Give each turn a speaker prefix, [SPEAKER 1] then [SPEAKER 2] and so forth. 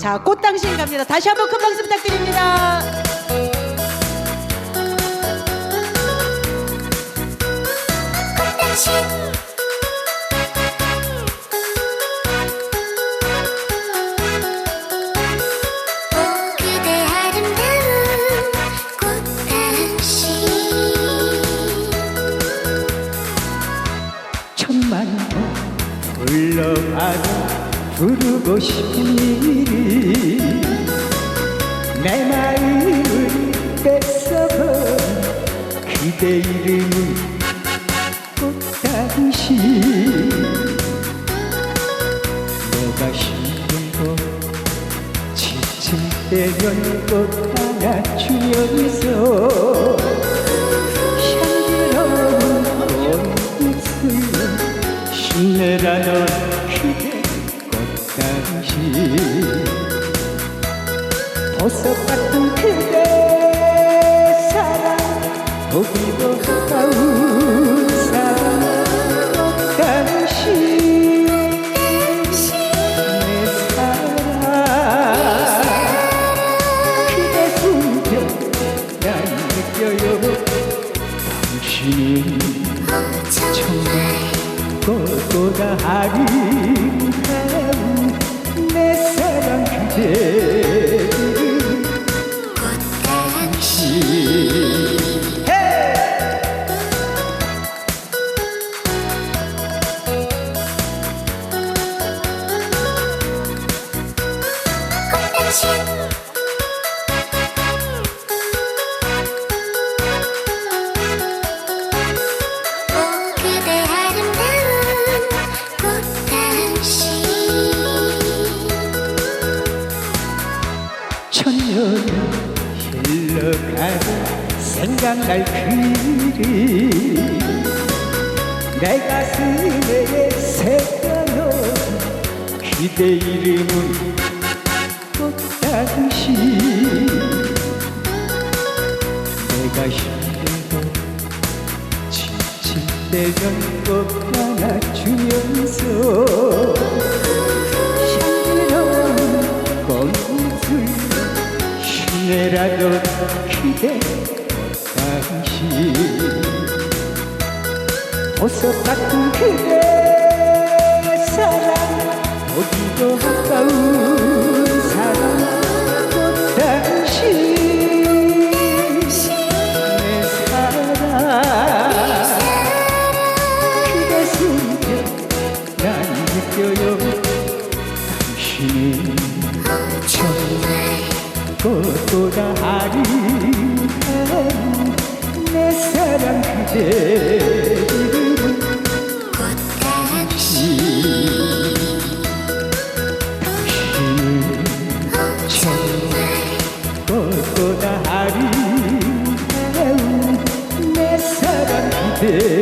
[SPEAKER 1] 자, 꽃당신 갑니다. 다시 한번 큰 박수 부탁드립니다.
[SPEAKER 2] 꽃당신 오 그대 아름다운 꽃당신
[SPEAKER 3] 천만 번 불러봐도 부르고 싶은 일이 내 마음을 뺏어버린 그대 이름은 꽃당신 내가 힘들고 지칠 때면 꽃 하나 주면서 보석 같은 그대 사랑 보기도 가까운 사랑. 꽃당신 내 사랑 그대 숨겨 난 느껴요 당신은 정말 꽃보다 아름다운 천년 흘러가도 생각날 그리 내 가슴에 새겨놓은 그대 이름은 꽃당신 내가 힘들고 지칠 때면 꽃 하나 주면서 신내라던 그대 꽃당신. 보석 같은 그대 사랑 보기도 가까운 사랑 꽃당신. 내 사랑 그대 숨겨 난 느껴요 당신은 정 말 꽃보다 아름다운 내 사랑 그대 꽃보다 아름다운 내 사랑 그대